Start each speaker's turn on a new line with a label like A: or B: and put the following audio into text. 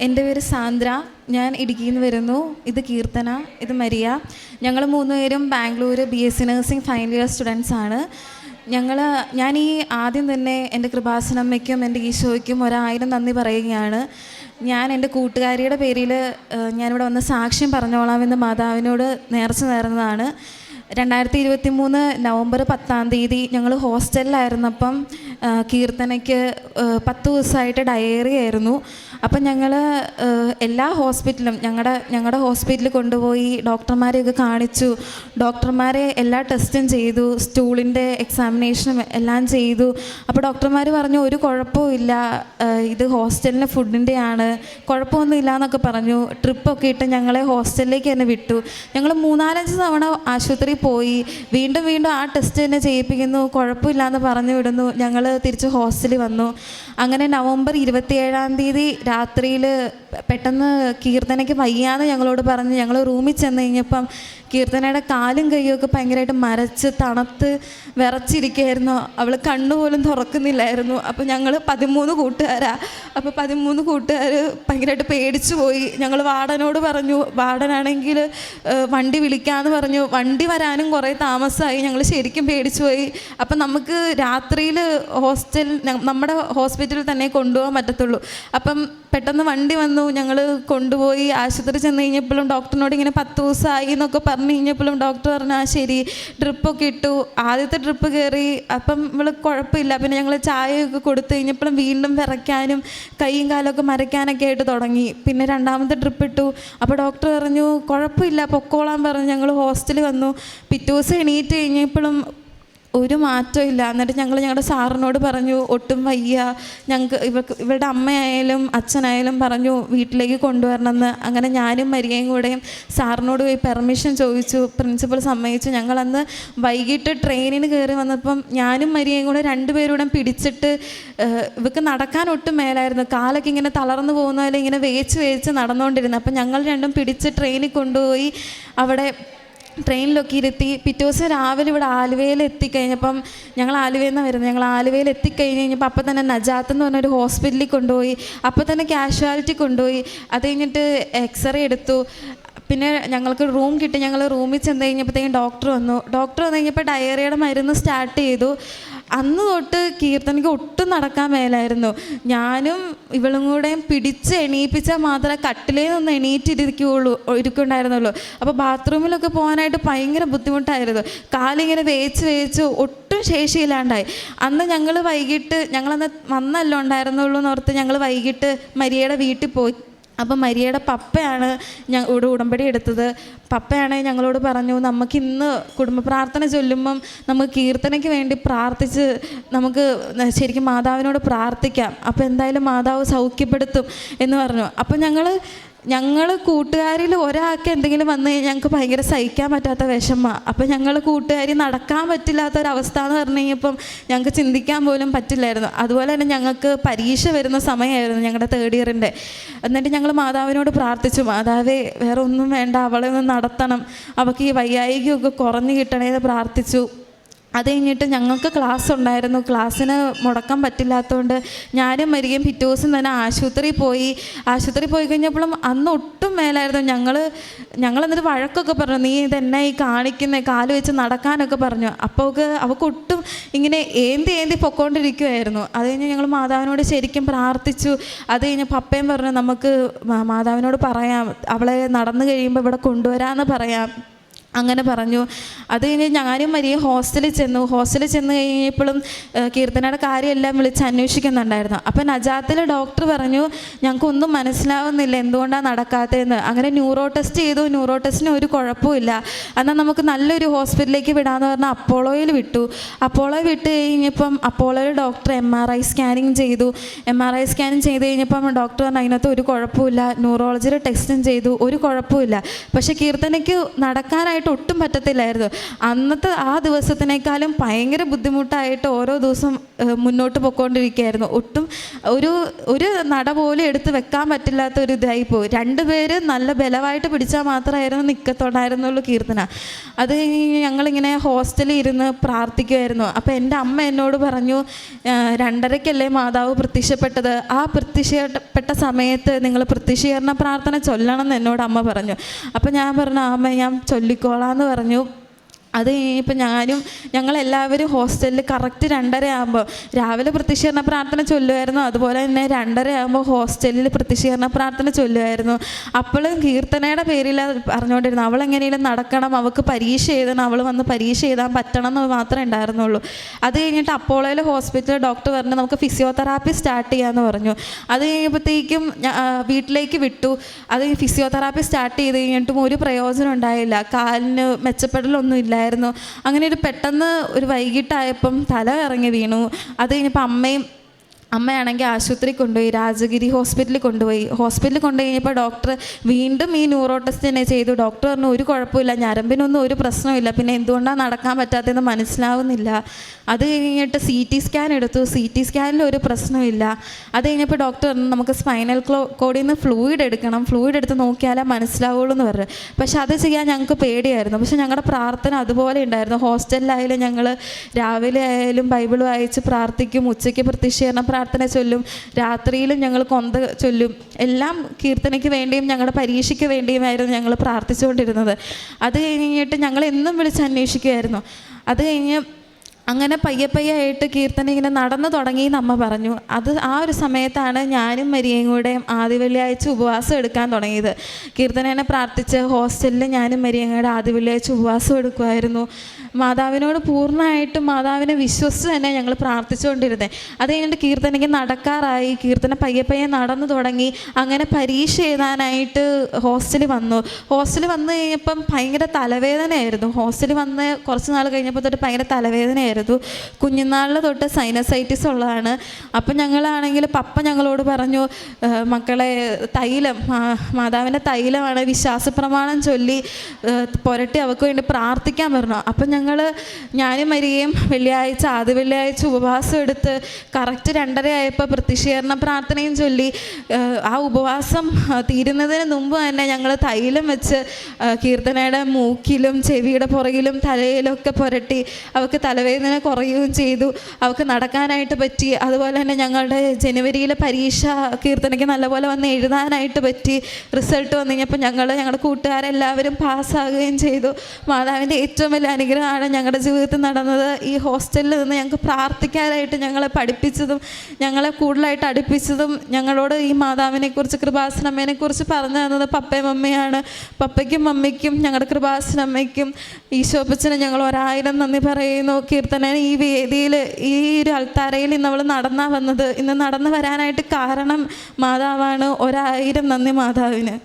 A: എന്റെ പേര് സാന്ദ്ര. ഞാൻ ഇടുക്കിയിൽ നിന്ന് വരുന്നു. ഇത് കീർത്തന ഇത് മരിയ. ഞങ്ങൾ മൂന്നുപേരും Bangalore B S C nursing final year students ആണ്. ഞങ്ങൾ ഞാൻ ഈ ആദ്യം തന്നെ എന്റെ കൃപാസനമ്മയ്ക്കും എന്റെ ഈശോയ്ക്കും ഒരായിരം നന്ദി പറയുകയാണ്. ഞാൻ എന്റെ കൂട്ടുകാരിയുടെ പേരിൽ ഞാനിവിടെ വന്ന് സാക്ഷ്യം പറഞ്ഞോളാമെന്ന് മാതാവിനോട് നേർച്ച നേർന്നതാണ്. രണ്ടായിരത്തി ഇരുപത്തി മൂന്ന് നവംബർ പത്താം തീയതി ഞങ്ങൾ ഹോസ്റ്റലിലായിരുന്നപ്പം കീർത്തനയ്ക്ക് പത്ത് ദിവസമായിട്ട് ഡയറി ആയിരുന്നു. അപ്പം ഞങ്ങൾ എല്ലാ ഹോസ്പിറ്റലും ഞങ്ങളുടെ ഞങ്ങളുടെ ഹോസ്പിറ്റലിൽ കൊണ്ടുപോയി ഡോക്ടർമാരെയൊക്കെ കാണിച്ചു. ഡോക്ടർമാരെ എല്ലാ ടെസ്റ്റും ചെയ്തു സ്റ്റൂളിന്റെ എക്സാമിനേഷനും എല്ലാം ചെയ്തു. അപ്പോൾ ഡോക്ടർമാർ പറഞ്ഞു ഒരു കുഴപ്പമില്ല ഇത് ഹോസ്റ്റലിലെ ഫുഡിന്റെയാണ് കുഴപ്പമൊന്നുമില്ല എന്നൊക്കെ പറഞ്ഞു. ട്രിപ്പൊക്കെ ഇട്ട് ഞങ്ങളെ ഹോസ്റ്റലിലേക്ക് തന്നെ വിട്ടു. ഞങ്ങൾ മൂന്നാലഞ്ച് തവണ ആശുപത്രിയിൽ പോയി. വീണ്ടും വീണ്ടും ആ ടെസ്റ്റ് തന്നെ ചെയ്യിപ്പിക്കുന്നു. കുഴപ്പമില്ല എന്ന് പറഞ്ഞു വിടുന്നു. ഞങ്ങൾ തിരിച്ച് ഹോസ്റ്റലിൽ വന്നു. അങ്ങനെ നവംബർ ഇരുപത്തിയേഴാം തീയതി രാത്രിയിൽ പെട്ടെന്ന് കീർത്തനയ്ക്ക് വയ്യാന്ന് ഞങ്ങളോട് പറഞ്ഞ് ഞങ്ങൾ റൂമിൽ ചെന്ന് കഴിഞ്ഞപ്പം കീർത്തനയുടെ കാലും കൈയൊക്കെ ഭയങ്കരമായിട്ട് മരച്ച് തണുത്ത് വിറച്ചിരിക്കുകയായിരുന്നു അവൾ കണ്ണുപോലും തുറക്കുന്നില്ലായിരുന്നു. അപ്പോൾ ഞങ്ങൾ പതിമൂന്ന് കൂട്ടുകാരാ. അപ്പോൾ പതിമൂന്ന് കൂട്ടുകാർ ഭയങ്കരമായിട്ട് പേടിച്ചു പോയി. ഞങ്ങൾ വാർഡനോട് പറഞ്ഞു വാർഡനാണെങ്കിൽ വണ്ടി വിളിക്കാമെന്ന് പറഞ്ഞു. വണ്ടി വരാനും കുറേ താമസമായി ഞങ്ങൾ ശരിക്കും പേടിച്ചു പോയി. അപ്പം നമുക്ക് രാത്രിയിൽ ഹോസ്റ്റൽ നമ്മുടെ ഹോസ്പിറ്റലിൽ തന്നെ കൊണ്ടുപോകാൻ പറ്റത്തുള്ളൂ. അപ്പം പെട്ടെന്ന് വണ്ടി വന്നു ഞങ്ങൾ കൊണ്ടുപോയി ആശുപത്രി ചെന്ന് കഴിഞ്ഞപ്പോഴും ഡോക്ടറിനോട് ഇങ്ങനെ പത്ത് ദിവസമായി എന്നൊക്കെ പറഞ്ഞു കഴിഞ്ഞപ്പോഴും ഡോക്ടർ പറഞ്ഞു ആ ശരി ഡ്രിപ്പൊക്കെ ഇട്ടു. ആദ്യത്തെ ഡ്രിപ്പ് കയറി അപ്പം ഇവൾ കുഴപ്പമില്ല. പിന്നെ ഞങ്ങൾ ചായയൊക്കെ കൊടുത്തു കഴിഞ്ഞപ്പോഴും വീണ്ടും വിറയ്ക്കാനും കൈയും കാലമൊക്കെ മരയ്ക്കാനൊക്കെ ആയിട്ട് തുടങ്ങി. പിന്നെ രണ്ടാമത്തെ ഡ്രിപ്പ് ഇട്ടു. അപ്പോൾ ഡോക്ടർ പറഞ്ഞു കുഴപ്പമില്ല പൊക്കോളാൻ പറഞ്ഞു ഞങ്ങൾ ഹോസ്റ്റലിൽ വന്നു. പിറ്റേ ദിവസം എണീറ്റ് കഴിഞ്ഞപ്പോഴും ഒരു മാറ്റവും ഇല്ല. എന്നിട്ട് ഞങ്ങൾ ഞങ്ങളുടെ സാറിനോട് പറഞ്ഞു ഒട്ടും വയ്യ. ഞങ്ങൾക്ക് ഇവർക്ക് ഇവരുടെ അമ്മയായാലും അച്ഛനായാലും പറഞ്ഞു വീട്ടിലേക്ക് കൊണ്ടുവരണമെന്ന്. അങ്ങനെ ഞാനും മരിയയും കൂടെയും സാറിനോട് പോയി പെർമിഷൻ ചോദിച്ചു. പ്രിൻസിപ്പൽ സമ്മതിച്ചു. ഞങ്ങളന്ന് വൈകിട്ട് ട്രെയിനിന് കയറി വന്നപ്പം ഞാനും മരിയയും കൂടെ രണ്ടുപേരൂടെ പിടിച്ചിട്ട് ഇവർക്ക് നടക്കാൻ ഒട്ടും മേലായിരുന്നു. കാലൊക്കെ ഇങ്ങനെ തളർന്നു പോകുന്ന പോലെ ഇങ്ങനെ വേച്ച് വേച്ച് നടന്നുകൊണ്ടിരുന്നു അപ്പം ഞങ്ങൾ രണ്ടും പിടിച്ച് ട്രെയിനിൽ കൊണ്ടുപോയി. അവിടെ ട്രെയിനിലൊക്കെ ഇരുത്തി പിറ്റേ ദിവസം രാവിലെ ഇവിടെ ആലുവയിൽ എത്തിക്കഴിഞ്ഞപ്പം ഞങ്ങൾ ആലുവയിൽ നിന്നാണ് വരുന്നത്. ഞങ്ങൾ ആലുവയിൽ എത്തിക്കഴിഞ്ഞ് കഴിഞ്ഞപ്പോൾ അപ്പം തന്നെ നജാത്ത് എന്ന് പറഞ്ഞൊരു ഹോസ്പിറ്റലിൽ കൊണ്ടുപോയി. അപ്പം തന്നെ കാഷ്വാലിറ്റി കൊണ്ടുപോയി. അത് കഴിഞ്ഞിട്ട് എക്സ്റേ എടുത്തു. പിന്നെ ഞങ്ങൾക്ക് റൂം കിട്ടി. ഞങ്ങൾ റൂമിൽ ചെന്ന് കഴിഞ്ഞപ്പോഴത്തേക്കും ഡോക്ടർ വന്നു. ഡോക്ടർ വന്നു കഴിഞ്ഞപ്പോൾ ഡയറിയുടെ മരുന്ന് സ്റ്റാർട്ട് ചെയ്തു. അന്ന് തൊട്ട് കീർത്തനയ്ക്ക് ഒട്ടും നടക്കാൻ മേലായിരുന്നു. ഞാനും ഇവളും കൂടെ പിടിച്ച് എണീപ്പിച്ചാൽ മാത്രമേ കട്ടിലേ നിന്ന് എണീറ്റിരിക്കുകയുള്ളൂ ഇരിക്കുന്നുണ്ടായിരുന്നുള്ളൂ അപ്പോൾ ബാത്റൂമിലൊക്കെ പോകാനായിട്ട് ഭയങ്കര ബുദ്ധിമുട്ടായിരുന്നു. കാലിങ്ങനെ വേച്ച് വേച്ച് ഒട്ടും ശേഷിയില്ലാണ്ടായി. അന്ന് ഞങ്ങൾ വൈകിട്ട് ഞങ്ങളന്ന് വന്നല്ലോ ഉണ്ടായിരുന്നുള്ളൂ എന്ന് ഓർത്ത് ഞങ്ങൾ വൈകിട്ട് മരിയയുടെ വീട്ടിൽ പോയി. അപ്പം മരിയയുടെ പപ്പയാണ് ഞാൻ ഇവിടെ ഉടമ്പടി എടുത്തത്. പപ്പയാണ് ഞങ്ങളോട് പറഞ്ഞു നമുക്ക് ഇന്ന് കുടുംബ പ്രാർത്ഥന ചൊല്ലുമ്പം നമുക്ക് കീർത്തനയ്ക്ക് വേണ്ടി പ്രാർത്ഥിച്ച് നമുക്ക് ശരിക്കും മാതാവിനോട് പ്രാർത്ഥിക്കാം. അപ്പോൾ എന്തായാലും മാതാവ് സൗഖ്യപ്പെടുത്തും എന്ന് പറഞ്ഞു. അപ്പം ഞങ്ങൾ ഞങ്ങൾ കൂട്ടുകാരിൽ ഒരാൾക്ക് എന്തെങ്കിലും വന്നു കഴിഞ്ഞാൽ ഞങ്ങൾക്ക് ഭയങ്കര സഹിക്കാൻ പറ്റാത്ത വിഷമമാണ് അപ്പം ഞങ്ങൾ കൂട്ടുകാരി നടക്കാൻ പറ്റില്ലാത്ത ഒരവസ്ഥ എന്ന് പറഞ്ഞു കഴിഞ്ഞപ്പം ഞങ്ങൾക്ക് ചിന്തിക്കാൻ പോലും പറ്റില്ലായിരുന്നു. അതുപോലെ തന്നെ ഞങ്ങൾക്ക് പരീക്ഷ വരുന്ന സമയമായിരുന്നു ഞങ്ങളുടെ തേർഡ് ഇയറിന്റെ എന്നിട്ട് ഞങ്ങൾ മാതാവിനോട് പ്രാർത്ഥിച്ചു. മാതാവേ വേറെ ഒന്നും വേണ്ട. അവളെ ഒന്ന് നടത്തണം. അവൾക്ക് ഈ വയ്യായികയൊക്കെ കുറഞ്ഞു കിട്ടണേന്ന് പ്രാർത്ഥിച്ചു. അത് കഴിഞ്ഞിട്ട് ഞങ്ങൾക്ക് ക്ലാസ് ഉണ്ടായിരുന്നു. ക്ലാസ്സിന് മുടക്കാൻ പറ്റില്ലാത്തതുകൊണ്ട് ഞാനും മരികയും പിറ്റേ ദിവസം തന്നെ ആശുപത്രിയിൽ പോയി. ആശുപത്രിയിൽ പോയി കഴിഞ്ഞപ്പോഴും അന്ന് ഒട്ടും മേലായിരുന്നു. ഞങ്ങൾ ഞങ്ങൾ എന്നിട്ട് വഴക്കൊക്കെ പറഞ്ഞു. നീ ഇതെന്നെ ഈ കാണിക്കുന്നേ? കാൽ വെച്ച് നടക്കാനൊക്കെ പറഞ്ഞു. അപ്പോൾ അവൾക്ക് ഒട്ടും ഇങ്ങനെ ഏന്തി ഏന്തി പൊക്കോണ്ടിരിക്കുമായിരുന്നു അത് കഴിഞ്ഞ് ഞങ്ങൾ മാതാവിനോട് ശരിക്കും പ്രാർത്ഥിച്ചു. അത് കഴിഞ്ഞ് പപ്പയും പറഞ്ഞു നമുക്ക് മാതാവിനോട് പറയാം. അവളെ നടന്നു കഴിയുമ്പോൾ ഇവിടെ കൊണ്ടുവരാമെന്ന് പറയാം. അങ്ങനെ പറഞ്ഞു. അത് കഴിഞ്ഞ് ഞാനും മരിയ ഹോസ്റ്റലിൽ ചെന്നു. ഹോസ്റ്റലിൽ ചെന്ന് കഴിഞ്ഞപ്പോഴും കീർത്തനയുടെ കാര്യമെല്ലാം വിളിച്ച് അന്വേഷിക്കുന്നുണ്ടായിരുന്നു. അപ്പം നജാത്തിൽ ഡോക്ടർ പറഞ്ഞു ഞങ്ങൾക്കൊന്നും മനസ്സിലാവുന്നില്ല. എന്തുകൊണ്ടാണ് നടക്കാത്തതെന്ന്? അങ്ങനെ ന്യൂറോ ടെസ്റ്റ് ചെയ്തു. ന്യൂറോ ടെസ്റ്റിന് ഒരു കുഴപ്പമില്ല എന്നാൽ നമുക്ക് നല്ലൊരു ഹോസ്പിറ്റലിലേക്ക് വിടാമെന്ന് പറഞ്ഞാൽ അപ്പോളോയിൽ വിട്ടു. അപ്പോളോയിൽ വിട്ട് കഴിഞ്ഞപ്പം അപ്പോളോയിൽ doctor M R I scanning ചെയ്തു. എം ആർ ഐ സ്കാനിങ് ചെയ്ത് കഴിഞ്ഞപ്പം ഡോക്ടർ പറഞ്ഞു അതിനകത്ത് ഒരു കുഴപ്പമില്ല ന്യൂറോളജിയുടെ ടെസ്റ്റും ചെയ്തു. ഒരു കുഴപ്പമില്ല പക്ഷേ കീർത്തനയ്ക്ക് നടക്കാനായിട്ട് നടക്കാനായിട്ട് ഒട്ടും പറ്റത്തില്ലായിരുന്നു. അന്നത്തെ ആ ദിവസത്തിനേക്കാളും ഭയങ്കര ബുദ്ധിമുട്ടായിട്ട് ഓരോ ദിവസം മുന്നോട്ട് പോയിക്കൊണ്ടിരിക്കുകയായിരുന്നു ഒട്ടും ഒരു ഒരു നട പോലും എടുത്ത് വെക്കാൻ പറ്റില്ലാത്ത ഒരു ഇതായി പോയി. രണ്ടുപേര് നല്ല ബലമായിട്ട് പിടിച്ചാൽ മാത്രമായിരുന്നു നിൽക്കത്തുണ്ടായിരുന്നുള്ളൂ കീർത്തന. അത് ഞങ്ങളിങ്ങനെ ഹോസ്റ്റലിൽ ഇരുന്ന് പ്രാർത്ഥിക്കുമായിരുന്നു അപ്പോൾ എന്റെ അമ്മ എന്നോട് പറഞ്ഞു "ആഹ്, രണ്ടരയ്ക്കല്ലേ മാതാവ് പ്രത്യക്ഷപ്പെട്ടത്? ആ പ്രത്യക്ഷപ്പെട്ട സമയത്ത് നിങ്ങൾ പ്രത്യക്ഷീകരണ പ്രാർത്ഥന ചൊല്ലണം എന്ന് എന്നോട് അമ്മ പറഞ്ഞു. അപ്പം ഞാൻ പറഞ്ഞു "ആ, അമ്മ ഞാൻ ചൊല്ലിക്കോളാന്ന് പറഞ്ഞു. അത് കഴിഞ്ഞപ്പോൾ ഞാനും ഞങ്ങളെല്ലാവരും ഹോസ്റ്റലിൽ കറക്റ്റ് രണ്ടര ആകുമ്പോൾ രാവിലെ പ്രത്യക്ഷീകരണ പ്രാർത്ഥന ചൊല്ലുമായിരുന്നു അതുപോലെ തന്നെ രണ്ടര ആകുമ്പോൾ ഹോസ്റ്റലിൽ പ്രത്യക്ഷീകരണ പ്രാർത്ഥന ചൊല്ലുമായിരുന്നു അപ്പോഴും കീർത്തനയുടെ പേരിൽ പറഞ്ഞുകൊണ്ടിരുന്നു. അവൾ എങ്ങനെയും നടക്കണം അവൾക്ക് പരീക്ഷ എഴുതണം അവൾ വന്ന് പരീക്ഷ എഴുതാൻ പറ്റണം എന്ന് മാത്രമേ ഉണ്ടായിരുന്നുള്ളൂ. അത് കഴിഞ്ഞിട്ട് അപ്പോളോയിൽ ഹോസ്പിറ്റലിൽ ഡോക്ടർ പറഞ്ഞു നമുക്ക് ഫിസിയോതെറാപ്പി സ്റ്റാർട്ട് ചെയ്യാമെന്ന് പറഞ്ഞു. അത് കഴിഞ്ഞപ്പോഴത്തേക്കും വീട്ടിലേക്ക് വിട്ടു. അത് ഫിസിയോതെറാപ്പി സ്റ്റാർട്ട് ചെയ്ത് കഴിഞ്ഞിട്ടും ഒരു പ്രയോജനം ഉണ്ടായില്ല. കാലിന് മെച്ചപ്പെടലൊന്നും ഇല്ലായിരുന്നു അങ്ങനെ ഒരു പെട്ടെന്ന് ഒരു വൈകിട്ടായപ്പം തല ഇറങ്ങി വീണു. അത് കഴിഞ്ഞപ്പോൾ അമ്മയും അമ്മയാണെങ്കിൽ ആശുപത്രി കൊണ്ടുപോയി രാജഗിരി ഹോസ്പിറ്റലിൽ കൊണ്ടുപോയി. ഹോസ്പിറ്റലിൽ കൊണ്ടുപോയി കഴിഞ്ഞപ്പോൾ ഡോക്ടർ വീണ്ടും ഈ ന്യൂറോ ടെസ്റ്റ് തന്നെ ചെയ്തു. ഡോക്ടർ പറഞ്ഞു ഒരു കുഴപ്പമില്ല ഞരമ്പിനൊന്നും ഒരു പ്രശ്നമില്ല പിന്നെ എന്തുകൊണ്ടാണ് നടക്കാൻ പറ്റാത്തതെന്ന് മനസ്സിലാവുന്നില്ല. അത് കഴിഞ്ഞിട്ട് സി ടി സ്കാൻ എടുത്തു. സി ടി സ്കാനിൽ ഒരു പ്രശ്നമില്ല അത് കഴിഞ്ഞപ്പോൾ ഡോക്ടർ പറഞ്ഞു നമുക്ക് സ്പൈനൽ ക്ലോ കോഡിൽ നിന്ന് ഫ്ലൂയിഡ് എടുക്കണം. ഫ്ലൂയിഡ് എടുത്ത് നോക്കിയാലേ മനസ്സിലാവുള്ളൂ എന്ന് പറഞ്ഞു. പക്ഷെ അത് ചെയ്യാൻ ഞങ്ങൾക്ക് പേടിയായിരുന്നു. പക്ഷെ ഞങ്ങളുടെ പ്രാർത്ഥന അതുപോലെ ഉണ്ടായിരുന്നു. ഹോസ്റ്റലിലായാലും ഞങ്ങൾ രാവിലെ ആയാലും ബൈബിൾ വായിച്ച് പ്രാർത്ഥിക്കും ഉച്ചയ്ക്ക് പ്രത്യക്ഷീകരണ ചൊല്ലും. രാത്രിയിലും ഞങ്ങൾ കൊന്ത ചൊല്ലും. എല്ലാം കീർത്തനയ്ക്ക് വേണ്ടിയും ഞങ്ങളുടെ പരീക്ഷയ്ക്ക് വേണ്ടിയുമായിരുന്നു ഞങ്ങൾ പ്രാർത്ഥിച്ചുകൊണ്ടിരുന്നത്. അത് കഴിഞ്ഞിട്ട് ഞങ്ങൾ എന്നും വിളിച്ച് അന്വേഷിക്കുമായിരുന്നു അത് കഴിഞ്ഞ് അങ്ങനെ പയ്യെ പയ്യെ ആയിട്ട് കീർത്തന ഇങ്ങനെ നടന്നു തുടങ്ങി അമ്മ പറഞ്ഞു. അത് ആ ഒരു സമയത്താണ് ഞാനും മരിയയും കൂടെ ആദ്യ വെള്ളിയാഴ്ച ഉപവാസം എടുക്കാൻ തുടങ്ങിയത്. കീർത്തനേനെ പ്രാർത്ഥിച്ച് ഹോസ്റ്റലിൽ ഞാനും മരിയയും കൂടെ ആദ്യ വെള്ളിയാഴ്ച ഉപവാസം എടുക്കുമായിരുന്നു മാതാവിനോട് പൂർണമായിട്ടും മാതാവിനെ വിശ്വസിച്ച് തന്നെ ഞങ്ങൾ പ്രാർത്ഥിച്ചുകൊണ്ടിരുന്നത് അത് കഴിഞ്ഞിട്ട് കീർത്തനയ്ക്ക് നടക്കാറായി. കീർത്തന പയ്യെ പയ്യെ നടന്നു തുടങ്ങി. അങ്ങനെ പരീക്ഷ എഴുതാനായിട്ട് ഹോസ്റ്റലിൽ വന്നു. ഹോസ്റ്റലിൽ വന്നു കഴിഞ്ഞപ്പം ഭയങ്കര തലവേദനയായിരുന്നു. ഹോസ്റ്റലിൽ വന്ന് കുറച്ച് നാൾ കഴിഞ്ഞപ്പോൾ തൊട്ട് ഭയങ്കര തലവേദനയായിരുന്നു. കുഞ്ഞുനാളിൽ തൊട്ട് സൈനസൈറ്റിസ് ഉള്ളതാണ്. അപ്പം ഞങ്ങളാണെങ്കിൽ പപ്പ ഞങ്ങളോട് പറഞ്ഞു മക്കളെ തൈലം മാതാവിന്റെ തൈലമാണ് വിശ്വാസ പ്രമാണം ചൊല്ലി പുരട്ടി അവർക്ക് വേണ്ടി പ്രാർത്ഥിക്കാൻ പറഞ്ഞു. അപ്പം ഞങ്ങൾ ഞാനും മരികയും വെള്ളിയാഴ്ച ആദ്യ വെള്ളിയാഴ്ച ഉപവാസം എടുത്ത് കറക്റ്റ് രണ്ടര ആയപ്പോൾ പ്രത്യക്ഷീകരണ പ്രാർത്ഥനയും ചൊല്ലി ആ ഉപവാസം തീരുന്നതിന് മുമ്പ് തന്നെ ഞങ്ങൾ തൈലം വെച്ച് കീർത്തനയുടെ മൂക്കിലും ചെവിയുടെ പുറകിലും തലയിലൊക്കെ പുരട്ടി അവൾക്ക് തലവേദന കുറയുകയും ചെയ്തു. അവൾക്ക് നടക്കാനായിട്ട് പറ്റി. അതുപോലെ തന്നെ ഞങ്ങളുടെ ജനുവരിയിലെ പരീക്ഷ കീർത്തനയ്ക്ക് നല്ലപോലെ വന്ന് എഴുതാനായിട്ട് പറ്റി. റിസൾട്ട് വന്നു കഴിഞ്ഞപ്പോൾ ഞങ്ങൾ ഞങ്ങളുടെ കൂട്ടുകാരെല്ലാവരും പാസ്സാകുകയും ചെയ്തു. മാതാവിന്റെ ഏറ്റവും വലിയ അനുഗ്രഹമാണ് ഞങ്ങളുടെ ജീവിതത്തിൽ നടന്നത്. ഈ ഹോസ്റ്റലിൽ നിന്ന് ഞങ്ങൾക്ക് പ്രാർത്ഥിക്കാനായിട്ട് ഞങ്ങളെ പഠിപ്പിച്ചതും ഞങ്ങളെ കൂടുതലായിട്ട് അടുപ്പിച്ചതും ഞങ്ങളോട് ഈ മാതാവിനെക്കുറിച്ച് കൃപാസനമ്മേനെക്കുറിച്ച് പറഞ്ഞു തന്നത് പപ്പയും അമ്മയാണ് പപ്പയ്ക്കും മമ്മിക്കും ഞങ്ങളുടെ കൃപാസനമ്മയ്ക്കും ഈശോപ്പച്ചന് ഞങ്ങൾ ഒരായിരം നന്ദി പറയുന്നു. കീർത്തന ഈ വേദിയിൽ ഈ ഒരു അൾത്താരയിൽ ഇന്ന് അവൾ നടന്നാ വന്നത്. ഇന്ന് നടന്നു വരാനായിട്ട് കാരണം മാതാവാണ്. ഒരായിരം നന്ദി മാതാവിന്.